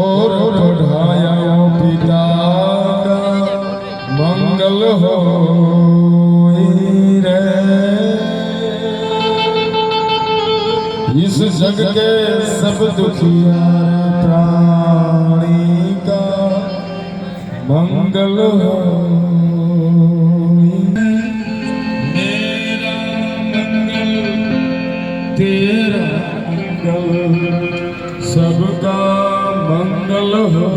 ઓર પઢાયા પિતા મંગલ હો રે इस जग के सब दुखिया प्राणी का मंगल हो तेरा मंगल सबका मंगल हो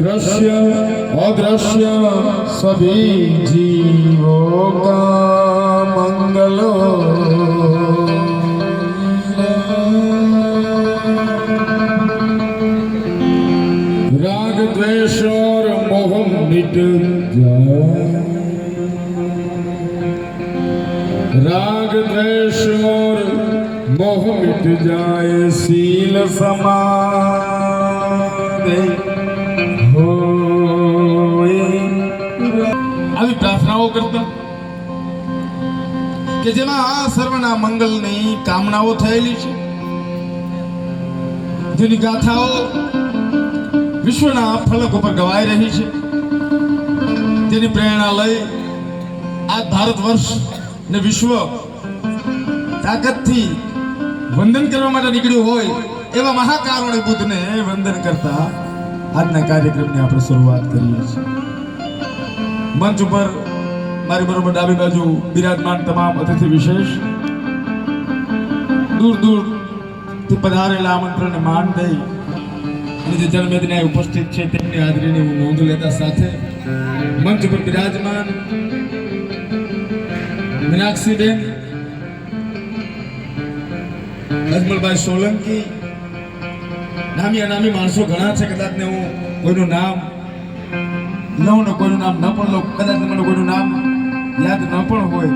दृश्य अदृश्य सभी जीवों का मंगल हो राग द्वेष મિટ રાગ દ્વેષ મોર મોહ મિટ જાય શીલ સમાદે આવી પ્રાર્થનાઓ કરતા કે જેમાં આ સર્વના મંગલની કામનાઓ થયેલી છે જેની ગાથાઓ વિશ્વના ફલક ઉપર ગવાઈ રહી છે જેની પ્રેરણા લઈ આ ભારત વર્ષ ને વિશ્વ તાકાતથી વંદન કરવા માટે નીકળ્યું હોય એવા મહાકારુણિક બુદ્ધને વંદન કરતા આજના કાર્યક્રમની આપણે શરૂઆત કરીએ છીએ. મંચ ઉપર મારી બરોબર ડાબી બાજુ બિરાજમાન તમામ અતિથિ વિશેષ દૂર દૂરથી પધારેલા આમંત્રણને માન દઈ અને જે જન્મદિને ઉપસ્થિત છે તેમની હાજરીની હું નોંધ લેતા સાથે મંચ પર બિરાજમાન મીનાક્ષીબેન, અજમલભાઈ સોલંકી નામી અનામી માણસો ઘણા છે કદાચ ને હું કોઈનું નામ લઉં ને કોઈનું નામ ન પણ લઉં, કદાચ મને કોઈનું નામ યાદ ન પણ હોય.